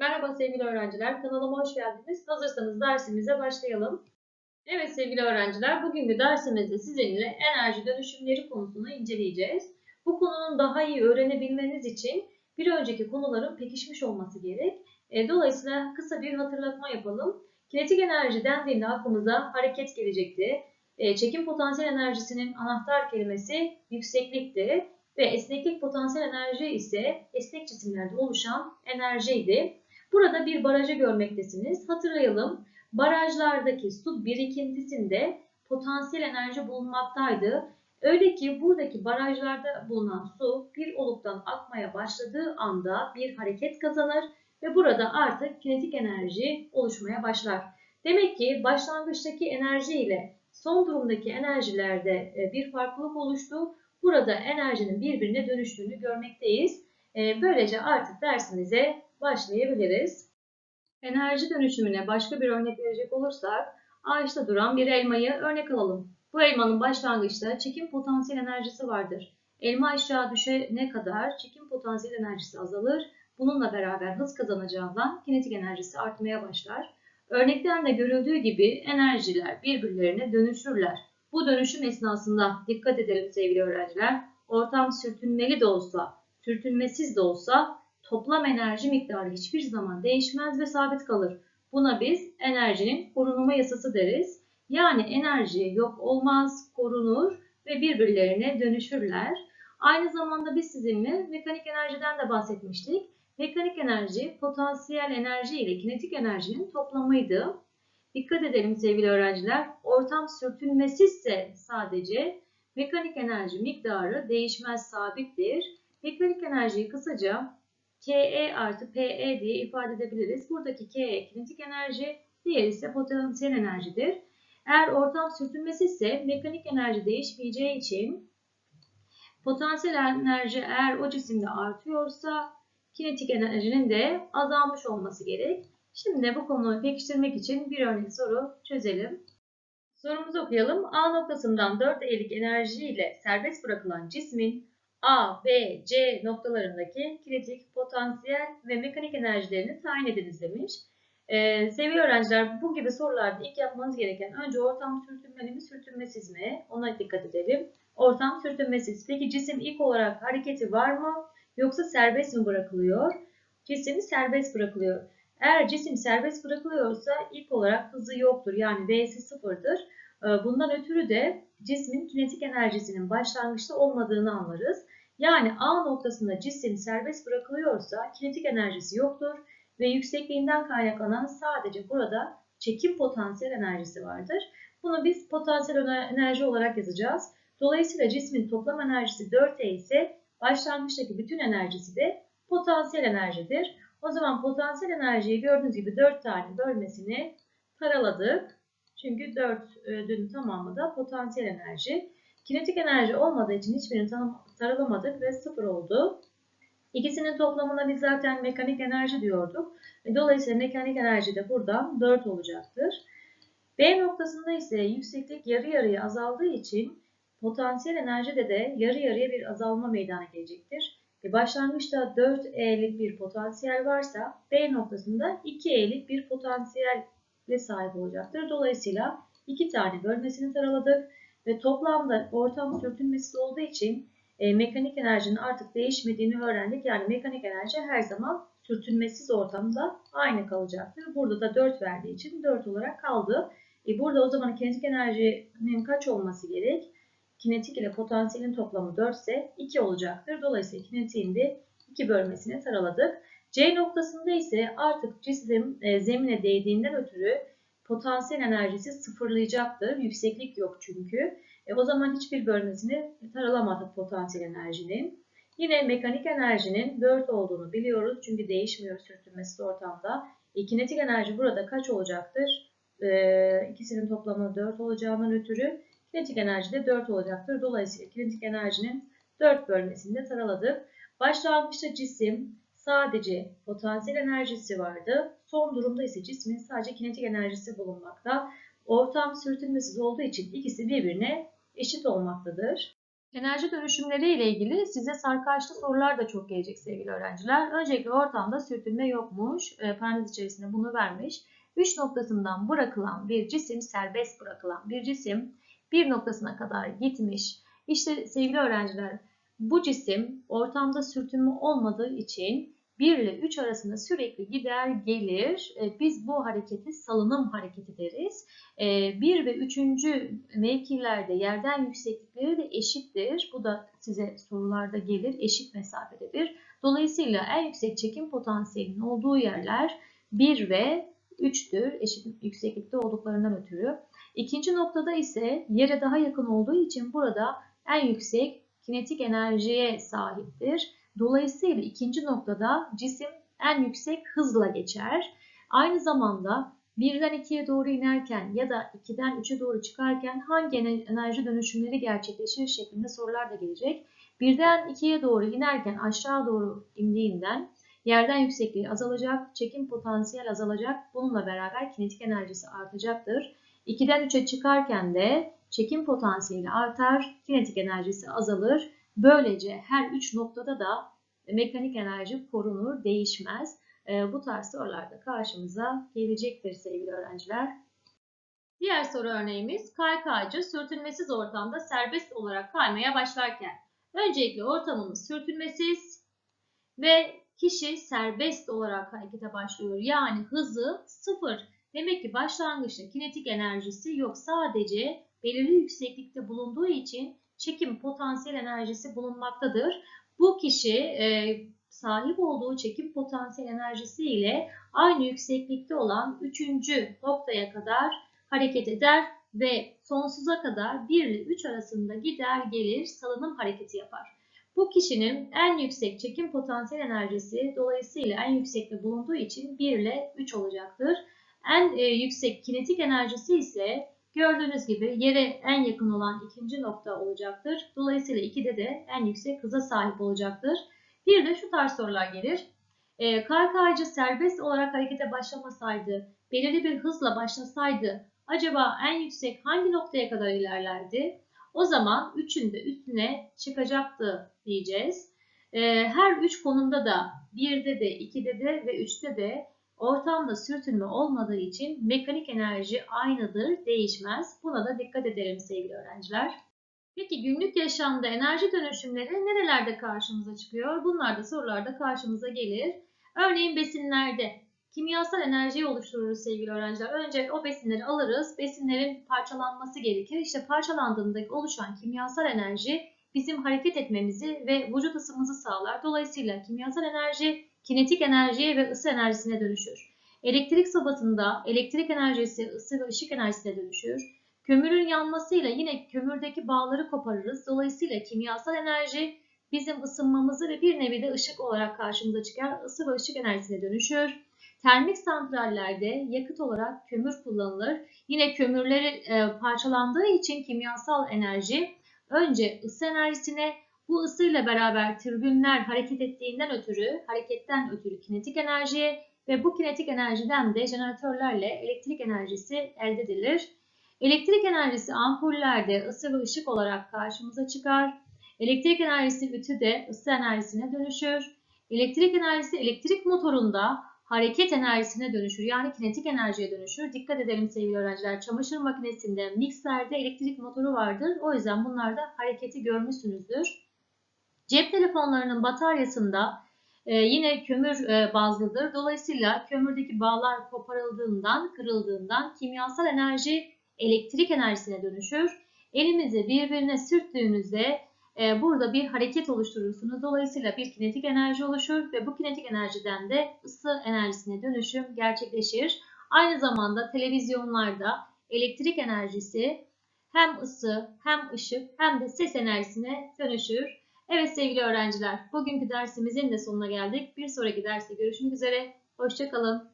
Merhaba sevgili öğrenciler, kanalıma hoş geldiniz. Hazırsanız dersimize başlayalım. Evet sevgili öğrenciler, bugünkü dersimizde sizinle enerji dönüşümleri konusunu inceleyeceğiz. Bu konunun daha iyi öğrenebilmeniz için bir önceki konuların pekişmiş olması gerek. E, Dolayısıyla kısa bir hatırlatma yapalım. Kinetik enerji dendiğinde aklımıza hareket gelecekti. E, Çekim potansiyel enerjisinin anahtar kelimesi yükseklikti ve esneklik potansiyel enerji ise esnek cisimlerde oluşan enerjiydi. Burada bir barajı görmektesiniz. Hatırlayalım. Barajlardaki su birikintisinde potansiyel enerji bulunmaktaydı. Öyle ki buradaki barajlarda bulunan su bir oluktan akmaya başladığı anda bir hareket kazanır ve burada artık kinetik enerji oluşmaya başlar. Demek ki başlangıçtaki enerji ile son durumdaki enerjilerde e, bir farklılık oluştu. Burada enerjinin birbirine dönüştüğünü görmekteyiz. E, böylece artık dersimize başlayabiliriz. Enerji dönüşümüne başka bir örnek verecek olursak, ağaçta duran bir elmayı örnek alalım. Bu elmanın başlangıçta çekim potansiyel enerjisi vardır. Elma aşağı düşene kadar çekim potansiyel enerjisi azalır. Bununla beraber hız kazanacağından kinetik enerjisi artmaya başlar. Örnekten de görüldüğü gibi enerjiler birbirlerine dönüşürler. Bu dönüşüm esnasında dikkat edelim sevgili öğrenciler. Ortam sürtünmeli de olsa, sürtünmesiz de olsa toplam enerji miktarı hiçbir zaman değişmez ve sabit kalır. Buna biz enerjinin korunma yasası deriz. Yani enerji yok olmaz, korunur ve birbirlerine dönüşürler. Aynı zamanda biz sizinle mekanik enerjiden de bahsetmiştik. Mekanik enerji potansiyel enerji ile kinetik enerjinin toplamıydı. Dikkat edelim sevgili öğrenciler. Ortam sürtünmesizse sadece mekanik enerji miktarı değişmez sabittir. Mekanik enerjiyi kısaca KE artı PE diye ifade edebiliriz. Buradaki KE kinetik enerji, diğer ise potansiyel enerjidir. Eğer ortam sürtünmesizse mekanik enerji değişmeyeceği için potansiyel enerji eğer o cisimde artıyorsa kinetik enerjinin de azalmış olması gerek. Şimdi bu konuyu pekiştirmek için bir örnek soru çözelim. Sorumuzu okuyalım. A noktasından 4 E'lik enerji ile serbest bırakılan cismin A, B, C noktalarındaki kinetik, potansiyel ve mekanik enerjilerini tayin ediniz demiş. Ee, sevgili öğrenciler bu gibi sorularda ilk yapmanız gereken önce ortam sürtünmeli mi sürtünmesiz mi ona dikkat edelim. Ortam sürtünmesiz. Peki cisim ilk olarak hareketi var mı yoksa serbest mi bırakılıyor? Cisim serbest bırakılıyor. Eğer cisim serbest bırakılıyorsa ilk olarak hızı yoktur yani V'si sıfırdır. Bundan ötürü de cismin kinetik enerjisinin başlangıçta olmadığını anlarız. Yani A noktasında cisim serbest bırakılıyorsa kinetik enerjisi yoktur ve yüksekliğinden kaynaklanan sadece burada çekim potansiyel enerjisi vardır. Bunu biz potansiyel enerji olarak yazacağız. Dolayısıyla cismin toplam enerjisi 4E ise başlangıçtaki bütün enerjisi de potansiyel enerjidir. O zaman potansiyel enerjiyi gördüğünüz gibi 4 tane bölmesini karaladık. Çünkü 4'ün tamamı da potansiyel enerji. Kinetik enerji olmadığı için hiçbirini sarılamadık ve sıfır oldu. İkisinin toplamına biz zaten mekanik enerji diyorduk. Dolayısıyla mekanik enerji de buradan 4 olacaktır. B noktasında ise yükseklik yarı yarıya azaldığı için potansiyel enerjide de yarı yarıya bir azalma meydana gelecektir. E başlangıçta 4E'lik bir potansiyel varsa B noktasında 2E'lik bir potansiyelle sahip olacaktır. Dolayısıyla iki tane bölmesini taraladık ve toplamda ortam sürtünmesiz olduğu için e, mekanik enerjinin artık değişmediğini öğrendik. Yani mekanik enerji her zaman sürtünmesiz ortamda aynı kalacaktır. Burada da 4 verdiği için 4 olarak kaldı. E, burada o zaman kinetik enerjinin kaç olması gerek? Kinetik ile potansiyelin toplamı 4 ise 2 olacaktır. Dolayısıyla kinetiğin de 2 bölmesini taraladık. C noktasında ise artık cisim e, zemine değdiğinden ötürü potansiyel enerjisi sıfırlayacaktır. Yükseklik yok çünkü. E, o zaman hiçbir bölmesini taralamadık potansiyel enerjinin. Yine mekanik enerjinin 4 olduğunu biliyoruz. Çünkü değişmiyor sürtünmesiz ortamda. E, kinetik enerji burada kaç olacaktır? E, ikisinin toplamı 4 olacağından ötürü kinetik enerji de 4 olacaktır. Dolayısıyla kinetik enerjinin 4 bölmesini de taraladık. Başlangıçta cisim sadece potansiyel enerjisi vardı. Son durumda ise cismin sadece kinetik enerjisi bulunmakta. Ortam sürtünmesiz olduğu için ikisi birbirine eşit olmaktadır. Enerji dönüşümleri ile ilgili size sarkaçlı sorular da çok gelecek sevgili öğrenciler. Öncelikle ortamda sürtünme yokmuş. E, parantez içerisinde bunu vermiş. 3 noktasından bırakılan bir cisim, serbest bırakılan bir cisim bir noktasına kadar gitmiş. İşte sevgili öğrenciler bu cisim ortamda sürtünme olmadığı için 1 ile 3 arasında sürekli gider gelir. E, biz bu hareketi salınım hareketi deriz. 1 e, ve 3. mevkilerde yerden yükseklikleri de eşittir. Bu da size sorularda gelir. Eşit mesafededir. Dolayısıyla en yüksek çekim potansiyelinin olduğu yerler 1 ve 3'tür. Eşit yükseklikte olduklarından ötürü. İkinci noktada ise yere daha yakın olduğu için burada en yüksek kinetik enerjiye sahiptir. Dolayısıyla ikinci noktada cisim en yüksek hızla geçer. Aynı zamanda birden ikiye doğru inerken ya da 2'den 3'e doğru çıkarken hangi enerji dönüşümleri gerçekleşir şeklinde sorular da gelecek. Birden ikiye doğru inerken aşağı doğru indiğinden yerden yüksekliği azalacak, çekim potansiyel azalacak. Bununla beraber kinetik enerjisi artacaktır. 2'den 3'e çıkarken de çekim potansiyeli artar, kinetik enerjisi azalır. Böylece her üç noktada da mekanik enerji korunur, değişmez. Ee, bu tarz sorularda karşımıza gelecektir sevgili öğrenciler. Diğer soru örneğimiz kaykaycı sürtünmesiz ortamda serbest olarak kaymaya başlarken öncelikle ortamımız sürtünmesiz ve kişi serbest olarak harekete başlıyor. Yani hızı sıfır. Demek ki başlangıçta kinetik enerjisi yok. Sadece belirli yükseklikte bulunduğu için çekim potansiyel enerjisi bulunmaktadır. Bu kişi e, sahip olduğu çekim potansiyel enerjisi ile aynı yükseklikte olan üçüncü noktaya kadar hareket eder ve sonsuza kadar 1 ile 3 arasında gider gelir salınım hareketi yapar. Bu kişinin en yüksek çekim potansiyel enerjisi dolayısıyla en yüksekte bulunduğu için 1 ile 3 olacaktır. En e, yüksek kinetik enerjisi ise gördüğünüz gibi yere en yakın olan ikinci nokta olacaktır. Dolayısıyla 2'de de en yüksek hıza sahip olacaktır. Bir de şu tarz sorular gelir. E, kaykaycı serbest olarak harekete başlamasaydı, belirli bir hızla başlasaydı acaba en yüksek hangi noktaya kadar ilerlerdi? O zaman 3'ün de üstüne çıkacaktı diyeceğiz. E, her 3 konumda da 1'de de, 2'de de ve 3'te de Ortamda sürtünme olmadığı için mekanik enerji aynıdır, değişmez. Buna da dikkat edelim sevgili öğrenciler. Peki günlük yaşamda enerji dönüşümleri nerelerde karşımıza çıkıyor? Bunlar da sorularda karşımıza gelir. Örneğin besinlerde kimyasal enerjiyi oluştururuz sevgili öğrenciler. Önce o besinleri alırız. Besinlerin parçalanması gerekir. İşte parçalandığında oluşan kimyasal enerji bizim hareket etmemizi ve vücut ısımızı sağlar. Dolayısıyla kimyasal enerji kinetik enerjiye ve ısı enerjisine dönüşür. Elektrik sobasında elektrik enerjisi ısı ve ışık enerjisine dönüşür. Kömürün yanmasıyla yine kömürdeki bağları koparırız. Dolayısıyla kimyasal enerji bizim ısınmamızı ve bir nevi de ışık olarak karşımıza çıkar. Isı ve ışık enerjisine dönüşür. Termik santrallerde yakıt olarak kömür kullanılır. Yine kömürleri e, parçalandığı için kimyasal enerji önce ısı enerjisine bu ısıyla beraber türbünler hareket ettiğinden ötürü, hareketten ötürü kinetik enerjiye ve bu kinetik enerjiden de jeneratörlerle elektrik enerjisi elde edilir. Elektrik enerjisi ampullerde ısı ve ışık olarak karşımıza çıkar. Elektrik enerjisi ütüde ısı enerjisine dönüşür. Elektrik enerjisi elektrik motorunda hareket enerjisine dönüşür. Yani kinetik enerjiye dönüşür. Dikkat edelim sevgili öğrenciler. Çamaşır makinesinde, mikserde elektrik motoru vardır. O yüzden bunlarda hareketi görmüşsünüzdür. Cep telefonlarının bataryasında e, yine kömür e, bazlıdır. Dolayısıyla kömürdeki bağlar koparıldığından, kırıldığından kimyasal enerji elektrik enerjisine dönüşür. Elimizi birbirine sürttüğünüzde e, burada bir hareket oluşturursunuz. Dolayısıyla bir kinetik enerji oluşur ve bu kinetik enerjiden de ısı enerjisine dönüşüm gerçekleşir. Aynı zamanda televizyonlarda elektrik enerjisi hem ısı hem ışık hem de ses enerjisine dönüşür. Evet sevgili öğrenciler, bugünkü dersimizin de sonuna geldik. Bir sonraki derste görüşmek üzere. Hoşçakalın.